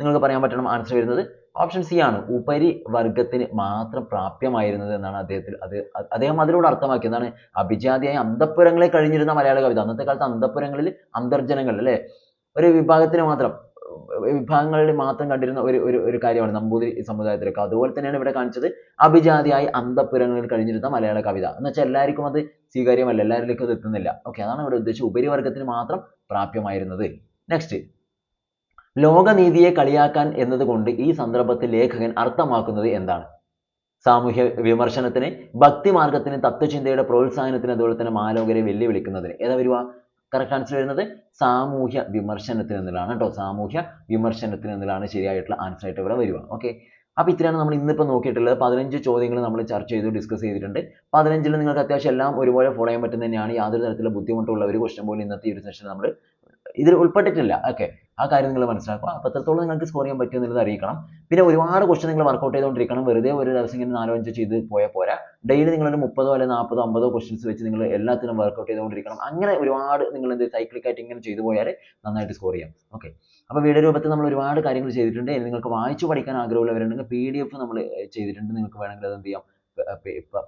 നിങ്ങൾക്ക് പറയാൻ പറ്റണം ആൻസർ വരുന്നത് ഓപ്ഷൻ സി ആണ്. ഉപരിവർഗത്തിന് മാത്രം പ്രാപ്യമായിരുന്നത് എന്നാണ് അദ്ദേഹത്തിൽ അത് അദ്ദേഹം അതിലൂടെ അർത്ഥമാക്കിയത്. എന്താണ്? അഭിജാതിയായി അന്തപ്പുരങ്ങളിൽ കഴിഞ്ഞിരുന്ന മലയാള കവിത. അന്നത്തെ കാലത്ത് അന്തപ്പുരങ്ങളിൽ അന്തർജനങ്ങൾ അല്ലെ? ഒരു വിഭാഗത്തിന് മാത്രം വിഭാഗങ്ങളിൽ മാത്രം കണ്ടിരുന്ന ഒരു ഒരു ഒരു കാര്യമാണ് നമ്പൂതിരി സമുദായത്തിലൊക്കെ. അതുപോലെ തന്നെയാണ് ഇവിടെ കാണിച്ചത് അഭിജാതിയായി അന്തപുരങ്ങളിൽ കഴിഞ്ഞിരുന്ന മലയാള കവിത. എന്ന് വെച്ചാൽ എല്ലാവർക്കും അത് സ്വീകാര്യമല്ല എല്ലാവരിലേക്കും അത് എത്തുന്നില്ല. ഓക്കെ അതാണ് ഇവിടെ ഉദ്ദേശിച്ചത്. ഉപരിവർഗത്തിന് മാത്രം പ്രാപ്യമായിരുന്നത്. നെക്സ്റ്റ് ലോകനീതിയെ കളിയാക്കാൻ എന്നതുകൊണ്ട് ഈ സന്ദർഭത്തിൽ ലേഖകൻ അർത്ഥമാക്കുന്നത് എന്താണ്? സാമൂഹ്യ വിമർശനത്തിന് ഭക്തിമാർഗത്തിന് തത്വചിന്തയുടെ പ്രോത്സാഹനത്തിന് അതുപോലെ തന്നെ മാലോകരെ വെല്ലുവിളിക്കുന്നതിന്. ഏതാ വരുക? കറക്റ്റ് ആൻസർ വരുന്നത് സാമൂഹ്യ വിമർശനത്തിന് എന്നുള്ളതാണ് കേട്ടോ. സാമൂഹ്യ വിമർശനത്തിന് എന്നുള്ളതാണ് ശരിയായിട്ടുള്ള ആൻസർ ആയിട്ട് ഇവിടെ വരിക ഓക്കെ അപ്പോൾ ഇത്രയാണ് നമ്മൾ ഇന്നിപ്പോൾ നോക്കിയിട്ടുള്ളത്. പതിനഞ്ച് ചോദ്യങ്ങൾ നമ്മൾ ചർച്ച ചെയ്തു ഡിസ്കസ് ചെയ്തിട്ടുണ്ട്. പതിനഞ്ചിൽ നിങ്ങൾക്ക് അത്യാവശ്യം എല്ലാം ഒരുപോലെ ഫോളോ ചെയ്യാൻ പറ്റുന്ന തന്നെയാണ് യാതൊരു തരത്തിലുള്ള ബുദ്ധിമുട്ടുള്ള ഒരു ക്വസ്റ്റ്യൻ പോലും ഇന്നത്തെ ഈ ഒരു സെഷൻ നമ്മൾ ഇതിൽ ഉൾപ്പെട്ടിട്ടില്ല. ഓക്കെ ആ കാര്യം നിങ്ങൾ മനസ്സിലാക്കുക. അപ്പോൾ എത്രത്തോളം നിങ്ങൾക്ക് സ്കോർ ചെയ്യാൻ പറ്റും എന്നുള്ളത് അറിയിക്കണം. പിന്നെ ഒരുപാട് ക്വസ്റ്റൻ നിങ്ങൾ വർക്കൗട്ട് ചെയ്തുകൊണ്ടിരിക്കണം. വെറുതെ ഒരു ദിവസം ഇങ്ങനെ നാലോ അഞ്ചോ ചെയ്ത് പോയാൽ പോരാ. ഡെയിലി നിങ്ങളൊരു മുപ്പതോ അല്ലെങ്കിൽ നാൽപ്പതോ അമ്പതോ ക്വസ്റ്റൻസ് വെച്ച് നിങ്ങൾ എല്ലാത്തിനും വർക്കൗട്ട് ചെയ്തുകൊണ്ടിരിക്കണം. അങ്ങനെ ഒരുപാട് നിങ്ങൾ എന്ത് സൈക്ലിക്കായിട്ട് ഇങ്ങനെ ചെയ്തു പോയാൽ നന്നായിട്ട് സ്കോർ ചെയ്യാം. ഓക്കെ അപ്പോൾ വീഡിയോ രൂപത്തിൽ നമ്മൾ ഒരുപാട് കാര്യങ്ങൾ ചെയ്തിട്ടുണ്ട്. നിങ്ങൾക്ക് വായിച്ചു പഠിക്കാൻ ആഗ്രഹമുള്ളവരുണ്ടെങ്കിൽ പി ഡി എഫ് നമ്മൾ ചെയ്തിട്ടുണ്ട്. നിങ്ങൾക്ക് വേണമെങ്കിൽ അത് എന്ത് ചെയ്യാം?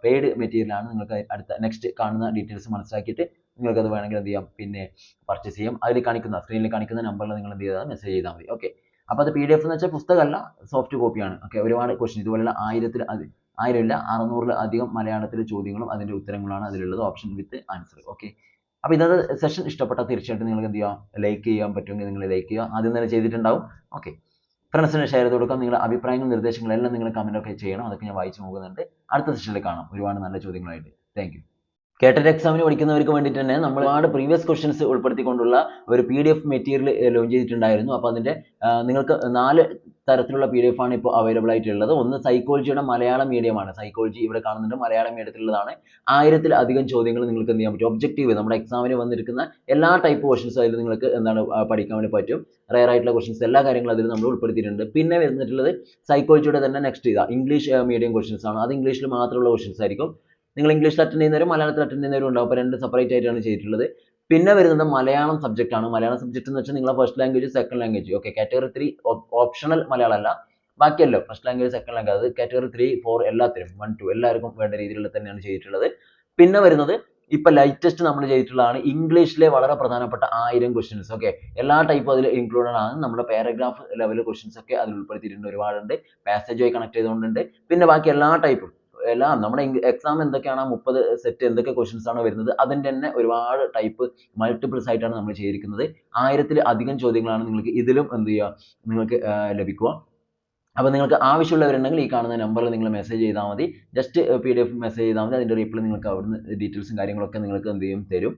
പെയ്ഡ് മെറ്റീരിയൽ ആണ് നിങ്ങൾക്ക് അടുത്ത നെക്സ്റ്റ് കാണുന്ന ഡീറ്റെയിൽസ് മനസ്സിലാക്കിയിട്ട് നിങ്ങൾക്ക് അത് വേണമെങ്കിൽ എന്ത് ചെയ്യാം? പിന്നെ പർച്ചേസ് ചെയ്യാം. അതിൽ കാണിക്കുന്ന സ്ക്രീനിൽ കാണിക്കുന്ന നമ്പറിൽ നിങ്ങൾ എന്ത് ചെയ്താൽ മെസ്സേജ് ചെയ്താൽ മതി. ഓക്കെ അപ്പോൾ അത് പി ഡി എഫ് എന്ന് വെച്ചാൽ പുസ്തകമല്ല സോഫ്റ്റ് കോപ്പിയാണ് ഓക്കെ ഒരുപാട് ക്വസ്റ്റ്യൻ ഇതുപോലുള്ള ആയിരത്തിൽ അത് ആയിരം ഇല്ല അറുന്നൂറിൽ അധികം മലയാളത്തിലെ ചോദ്യങ്ങളും അതിന്റെ ഉത്തരങ്ങളാണ് അതിലുള്ളത്. ഓപ്ഷൻ വിത്ത് ആൻസർ ഓക്കെ അപ്പോൾ ഇന്നത്തെ സെഷൻ ഇഷ്ടപ്പെട്ടാൽ തീർച്ചയായിട്ടും നിങ്ങൾക്ക് എന്ത് ചെയ്യാം? ലൈക്ക് ചെയ്യാൻ പറ്റുമെങ്കിൽ നിങ്ങൾ ലൈക്ക് ചെയ്യുക. ആദ്യം തന്നെ ചെയ്തിട്ടുണ്ടാവും. ഓക്കെ ഫ്രണ്ട്സിന് ഷെയർ ചെയ്ത് കൊടുക്കാം. നിങ്ങളുടെ അഭിപ്രായങ്ങളും നിർദ്ദേശങ്ങളും എല്ലാം നിങ്ങൾ കമന്റ് ഒക്കെ ചെയ്യണം. അതൊക്കെ ഞാൻ വായിച്ചു നോക്കുന്നുണ്ട് അടുത്ത സെഷനിൽ കാണാം. ഒരുപാട് നല്ല ചോദ്യങ്ങളായിട്ട്. താങ്ക് കേട്ടറ്റ് എക്സാമിന് പഠിക്കുന്നവർക്ക് വേണ്ടിയിട്ട് തന്നെ നമ്മൾ ഒരുപാട് പ്രീവിയസ് ക്വസ്റ്റ്യൻസ് ഉൾപ്പെടുത്തിക്കൊണ്ടുള്ള ഒരു P D F material launch ചെയ്തിട്ടുണ്ടായിരുന്നു. അപ്പോൾ അതിന്റെ നിങ്ങൾക്ക് നാല് തരത്തിലുള്ള പി ഡി എഫ് ആണ് ഇപ്പോൾ അവൈലബിൾ ആയിട്ടുള്ളത്. ഒന്ന് സൈക്കോളജിയുടെ മലയാളം മീഡിയമാണ് സൈക്കോളജി ഇവിടെ കാണുന്നുണ്ട്. മലയാളം മീഡിയത്തിലുള്ളതാണ് ആയിരത്തിൽ അധികം ചോദ്യങ്ങൾ നിങ്ങൾക്ക് എന്ത് ചെയ്യാൻ പറ്റും? ഒബ്ജക്റ്റീവ് നമ്മുടെ എക്സാമിന് വന്നിരിക്കുന്ന എല്ലാ ടൈപ്പ് ക്വസ്റ്റ്യൻസ് അതിൽ നിങ്ങൾക്ക് എന്താണ് പഠിക്കാൻ വേണ്ടി പറ്റും. റയർ ആയിട്ടുള്ള ക്വസ്റ്റ്യൻസ് എല്ലാ കാര്യങ്ങളും അതിൽ നമ്മൾ ഉൾപ്പെടുത്തിയിട്ടുണ്ട്. പിന്നെ വന്നിട്ടുള്ളത് സൈക്കോളജിയുടെ തന്നെ നെക്സ്റ്റ് ഇതാ. ഇംഗ്ലീഷ് മീഡിയം ക്വസ്റ്റ്യൻസ് ആണ്. അത് ഇംഗ്ലീഷിൽ മാത്രമുള്ള ക്വസ്റ്റ്യൻസ് ആയിരിക്കും. നിങ്ങൾ ഇംഗ്ലീഷിൽ അറ്റൻഡ് ചെയ്യുന്നവരും മലയാളത്തിൽ അറ്റൻഡ് ചെയ്യുന്നവരും ഉണ്ടാവും. അപ്പോൾ രണ്ട് സെപ്പറേറ്റ് ആയിട്ടാണ് ചെയ്തിട്ടുള്ളത്. പിന്നെ വരുന്നത് മലയാളം സബ്ജക്റ്റ് ആണ്. മലയാളം സബ്ജക്റ്റ് എന്ന് വെച്ചാൽ നിങ്ങളെ first language second language okay category three optional Malayalam അല്ല. ബാക്കിയല്ലോ ഫസ്റ്റ് ലാംഗ്വേജ് സെക്കൻഡ് ലാംഗ്വേജ് അത് കാറ്റഗറി ത്രീ ഫോർ എല്ലാത്തിനും വൺ ടു എല്ലാവർക്കും വേണ്ട രീതിയിൽ തന്നെയാണ് ചെയ്തിട്ടുള്ളത്. പിന്നെ വരുന്നത് ഇപ്പൊ ലൈറ്റസ്റ്റ് നമ്മൾ ചെയ്തിട്ടുള്ളതാണ് ഇംഗ്ലീഷിലെ വളരെ പ്രധാനപ്പെട്ട ആയിരം ക്വസ്റ്റ്യൻസ് ഓക്കെ എല്ലാ ടൈപ്പ് അതിൽ ഇൻക്ലൂഡഡ് ആണ്. നമ്മുടെ പാരഗ്രാഫ് ലെവൽ ക്വസ്റ്റ്യൻസ് ഒക്കെ അതിൽ ഉൾപ്പെടുത്തിയിട്ടുണ്ട് ഒരുപാടുണ്ട്. പാസേജുമായി കണക്ട് ചെയ്തുകൊണ്ടുണ്ട്. പിന്നെ ബാക്കി എല്ലാ ടൈപ്പും എല്ലാം നമ്മുടെ എക്സാം എന്തൊക്കെയാണ്? മുപ്പത് സെറ്റ് എന്തൊക്കെ ക്വസ്റ്റ്യൻസ് ആണ് വരുന്നത്? അതിന്റെ തന്നെ ഒരുപാട് ടൈപ്പ് മൾട്ടിപ്പിൾസ് ആയിട്ടാണ് നമ്മൾ ചെയ്തിരിക്കുന്നത്. ആയിരത്തിൽ അധികം ചോദ്യങ്ങളാണ് നിങ്ങൾക്ക് ഇതിലും എന്ത് ചെയ്യുക? നിങ്ങൾക്ക് ലഭിക്കുക. അപ്പോൾ നിങ്ങൾക്ക് ആവശ്യമുള്ളവരുണ്ടെങ്കിൽ ഈ കാണുന്ന നമ്പറിൽ നിങ്ങൾ മെസ്സേജ് ചെയ്താൽ മതി. Just P D F message ചെയ്താൽ മതി. അതിന്റെ റീപ്ലൈ നിങ്ങൾക്ക് അവിടുന്ന് ഡീറ്റെയിൽസും കാര്യങ്ങളൊക്കെ നിങ്ങൾക്ക് എന്ത് ചെയ്യും? തരും.